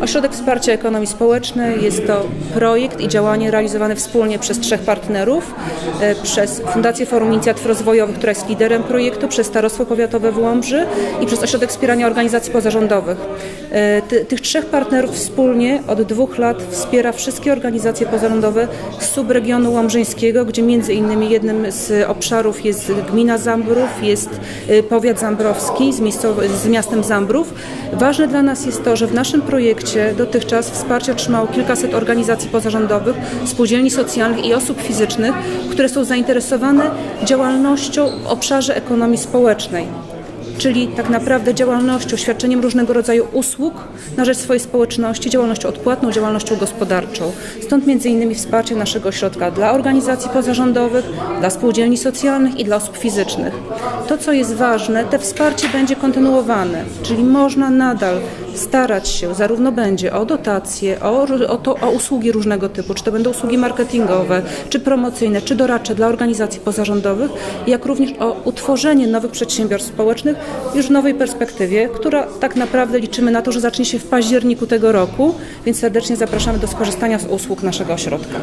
Ośrodek Wsparcia Ekonomii Społecznej jest to projekt i działanie realizowane wspólnie przez trzech partnerów, e, przez Fundację Forum Inicjatyw Rozwojowych, która jest liderem projektu, przez Starostwo Powiatowe w Łomży i przez Ośrodek Wspierania Organizacji Pozarządowych. E, Ty, tych trzech partnerów wspólnie od dwóch lat wspiera wszystkie organizacje pozarządowe z subregionu łomżyńskiego, gdzie między innymi jednym z obszarów jest gmina Zambrów, jest e, powiat zambrowski z, z miastem Zambrów. Ważne dla nas jest to, że w naszym projekcie dotychczas wsparcie otrzymało kilkaset organizacji pozarządowych, spółdzielni socjalnych i osób fizycznych, które są zainteresowane działalnością w obszarze ekonomii społecznej czyli tak naprawdę działalnością, świadczeniem różnego rodzaju usług na rzecz swojej społeczności, działalnością odpłatną, działalnością gospodarczą. Stąd między innymi wsparcie naszego ośrodka dla organizacji pozarządowych, dla spółdzielni socjalnych i dla osób fizycznych. To, co jest ważne, te wsparcie będzie kontynuowane, czyli można nadal starać się, zarówno będzie o dotacje, o, o, to, o usługi różnego typu, czy to będą usługi marketingowe, czy promocyjne, czy doradcze dla organizacji pozarządowych, jak również o utworzenie nowych przedsiębiorstw społecznych już w nowej perspektywie, która tak naprawdę liczymy na to, że zacznie się w październiku tego roku, więc serdecznie zapraszamy do skorzystania z usług naszego ośrodka.